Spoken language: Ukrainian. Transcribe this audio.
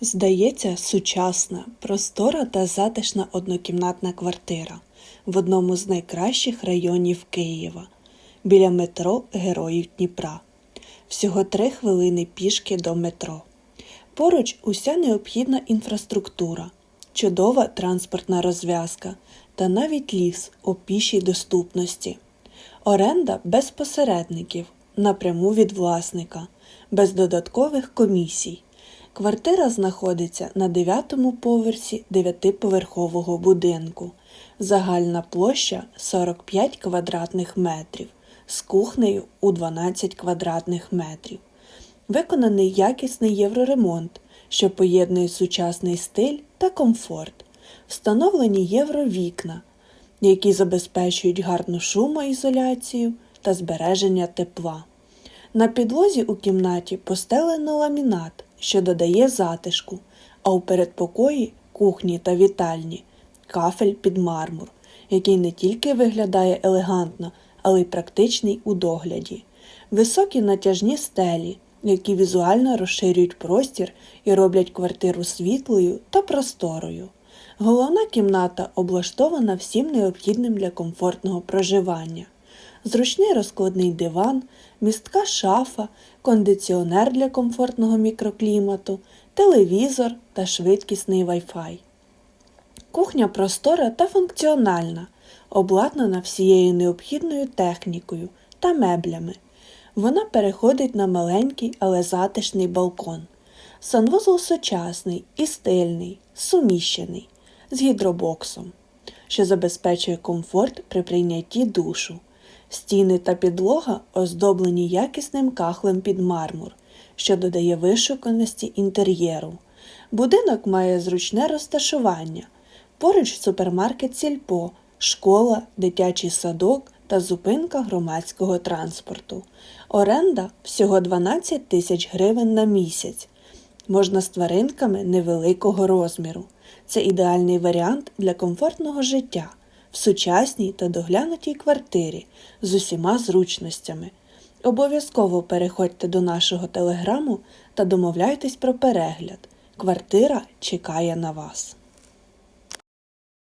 Здається, сучасна, простора та затишна однокімнатна квартира в одному з найкращих районів Києва біля метро Героїв Дніпра. Всього три хвилини пішки до метро. Поруч уся необхідна інфраструктура, чудова транспортна розв'язка та навіть ліс у пішій доступності. Оренда без посередників, напряму від власника, без додаткових комісій. Квартира знаходиться на дев'ятому поверсі дев'ятиповерхового будинку. Загальна площа 45 квадратних метрів з кухнею у 12 квадратних метрів. Виконаний якісний євроремонт, що поєднує сучасний стиль та комфорт. Встановлені євровікна, які забезпечують гарну шумоізоляцію та збереження тепла. На підлозі у кімнаті постелено ламінат, що додає затишку, а у передпокої, кухні та вітальні кафель під мармур, який не тільки виглядає елегантно, але й практичний у догляді. Високі натяжні стелі, які візуально розширюють простір і роблять квартиру світлою та просторою. Головна кімната облаштована всім необхідним для комфортного проживання. Зручний розкладний диван, містка шафа, кондиціонер для комфортного мікроклімату, телевізор та швидкісний Wi-Fi. Кухня простора та функціональна, обладнана всією необхідною технікою та меблями. Вона переходить на маленький, але затишний балкон. Санвузол сучасний і стильний, суміщений, з гідробоксом, що забезпечує комфорт при прийнятті душу. Стіни та підлога оздоблені якісним кахлем під мармур, що додає вишуканості інтер'єру. Будинок має зручне розташування. Поруч супермаркет Сільпо, школа, дитячий садок та зупинка громадського транспорту. Оренда всього 12 тисяч гривень на місяць. Можна з тваринками невеликого розміру. Це ідеальний варіант для комфортного життя в сучасній та доглянутій квартирі з усіма зручностями. Обов'язково переходьте до нашого телеграму та домовляйтесь про перегляд. Квартира чекає на вас.